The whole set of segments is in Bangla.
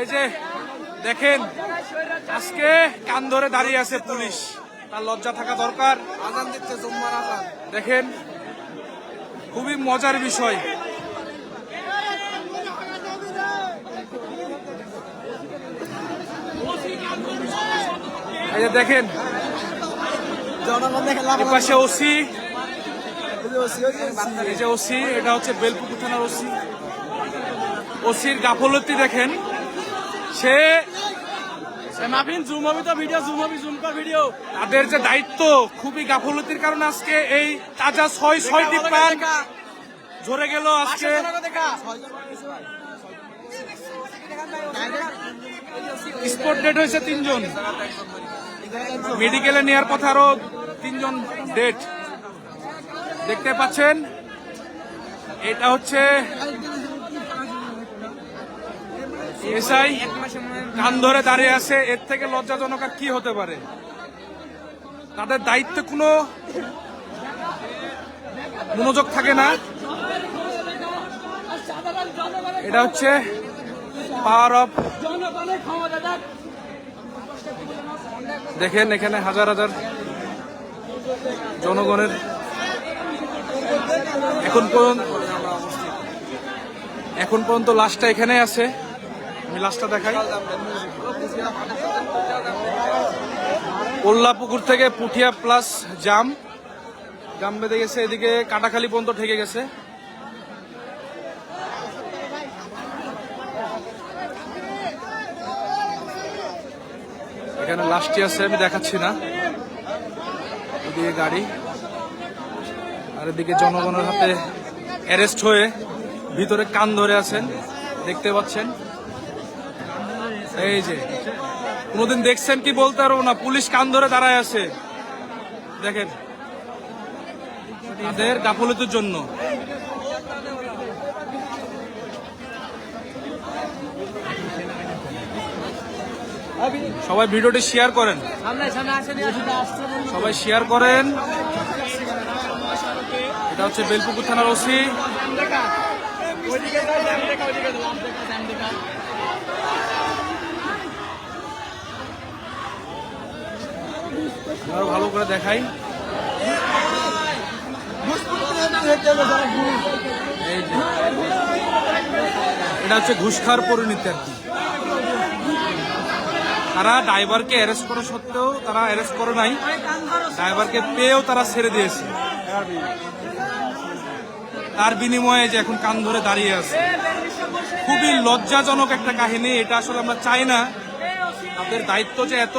এই যে দেখেন আজকে কান ধরে দাঁড়িয়ে আছে পুলিশ। তার লজ্জা থাকা দরকার। আজান দিচ্ছে জুম্মার আজান। দেখেন খুবই মজার বিষয়। এই যে দেখেন এই যে ওসি এটা হচ্ছে বেলপুকুর থানার ওসি। ওসির গাফলতি দেখেন। সে মাফিন জুম হবে তো ভিডিও জুম হবে জুম কর ভিডিও তাদের যে দায়িত্ব খুবই গাফলতির কারণে আজকে এই তাজা ছয় ছয়টি প্রাণ ঝরে গেল আজকে। স্পট ডেট হয়েছে তিনজন। মেডিকেলে নেওয়ার কথা আরও তিনজন ডেট। দেখতে পাচ্ছেন এটা হচ্ছে এসআই কান ধরে দাঁড়িয়ে আছে, এর থেকে লজ্জাজনক আর কি হতে পারে? তাদের দায়িত্ব কোনো মনোযোগ থাকে না। এটা হচ্ছে পাওয়ার অফ দেখেন, এখানে হাজার হাজার জনগণের এখন পর্যন্ত এখন পর্যন্ত লাশটা এখানে আছে। আমি লাশটা দেখাই। পুকুর থেকে পুঠিয়া প্লাস জাম। জাম বেঁধে গেছে, এদিকে কাটাখালি পর্যন্ত ঠেকে গেছে। এখানে লাশটি আছে, আমি দেখাচ্ছি না। এদিকে গাড়ি। আর এদিকে জনগণের হাতে অ্যারেস্ট হয়ে ভিতরে কান ধরে আছেন, দেখতে পাচ্ছেন। এই যে, কোনোদিন দেখছেন কি বলতে পারব না, পুলিশ কান ধরে দাঁড়ায় আছে। দেখেন, তাদের গাফলতির জন্য। সবাই ভিডিওটি শেয়ার করেন। সবাই শেয়ার করেন। এটা হচ্ছে বেলপুকুর থানার ওসি। আরও ভালো করে দেখাই। এটা হচ্ছে ঘুষ খাওয়ার পরিণতি আর কি। তারা ড্রাইভারকে অ্যারেস্ট করা সত্ত্বেও তারা অ্যারেস্ট করে নাই। ড্রাইভারকে পেয়েও তারা ছেড়ে দিয়েছে। তার বিনিময়ে যে এখন কান ধরে দাঁড়িয়ে আছে। খুবই লজ্জাজনক একটা কাহিনী, এটা আসলে আমরা চাই না। তাদের দায়িত্ব যে এত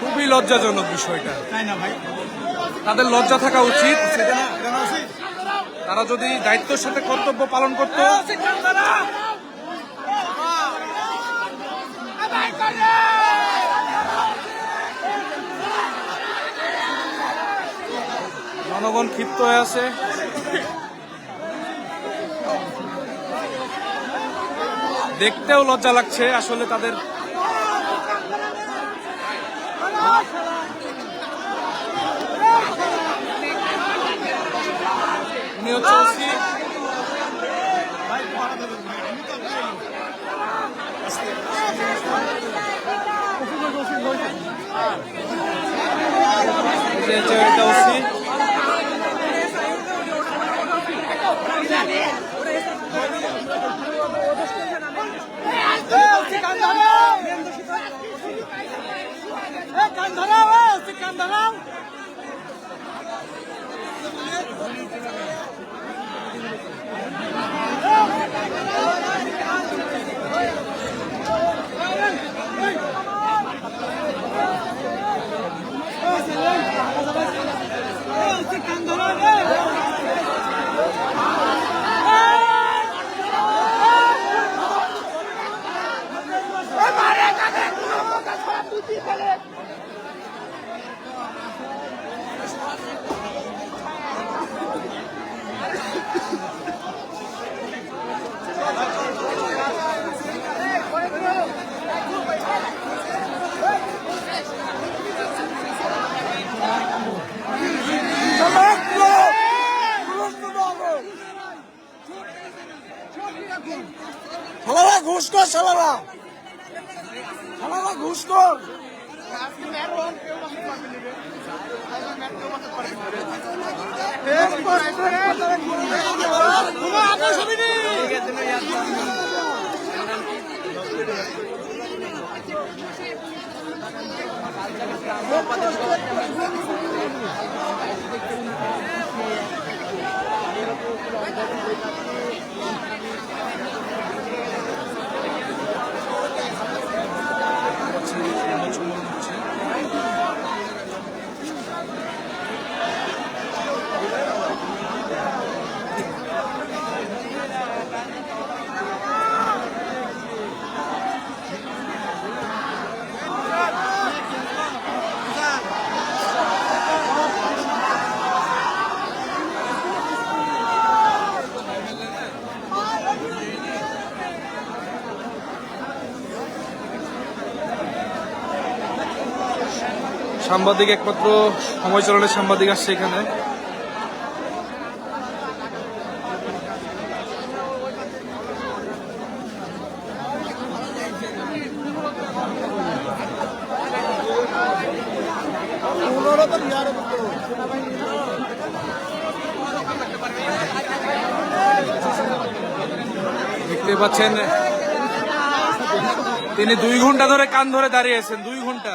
খুবই লজ্জাজনক বিষয়টা। তাদের লজ্জা থাকা উচিত। তারা যদি দায়িত্বের সাথে কর্তব্য পালন করতো জনগণ ক্ষিপ্ত হয়ে আছে। দেখতেও লজ্জা লাগছে আসলে তাদের উনি হচ্ছে কান ধরো শালারা ঘুষ কর শালারা শালারা ঘুষ কর সাংবাদিক একমাত্র সময় চললে সাংবাদিক আসছে এখানে। দেখতে পাচ্ছেন, তিনি দুই ঘণ্টা ধরে কান ধরে দাঁড়িয়েছেন দুই ঘণ্টা।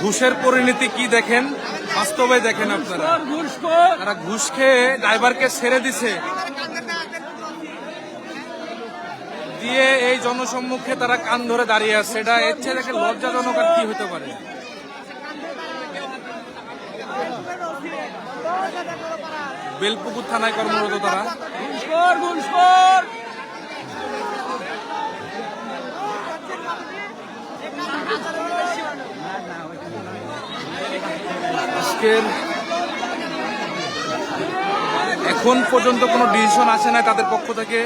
ঘুষের পরিণতি কি দেখেন? বাস্তবে দেখেন আপনারা। ঘুষ তারা ঘুষ খেয়ে ড্রাইভারকে ছেড়ে দিছে। দিয়ে এই জনসম্মুখে তারা কান ধরে দাঁড়িয়ে আছে। এটা এর চেয়ে দেখে লজ্জাজনক আর কি হতে পারে? বেলপুকুর থানায় কর্মরত তারা। কর। আজকের এখন পর্যন্ত কোনো ডিসিশন আসে না তাদের পক্ষ থেকে।